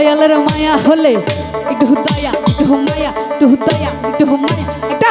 দয়ালের মায়া হলে একটু দয়া একটু মায়া একটু দয়া একটু মায়া একটা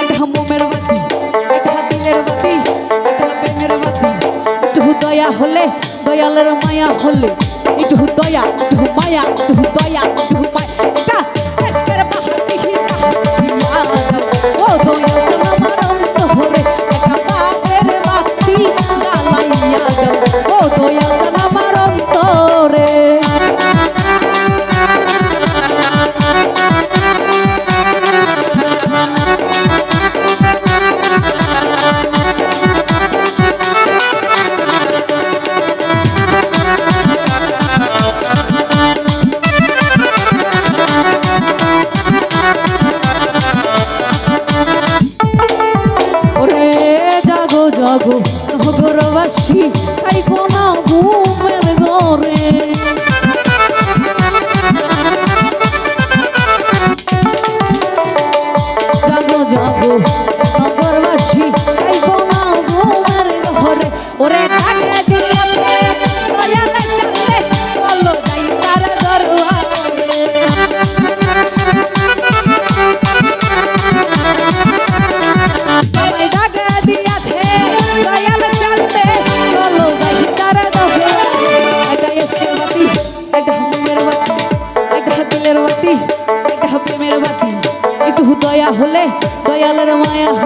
একটা মোমের বাতি একটা দিলের বাতি একটা প্রেমের বাতি একটু দয়া হলে দয়ালের মায়া হলে একটু দয়া একটু মায়া একটু দয়া একটু মায়া। গো নগরবাসী খাইব না don't want you.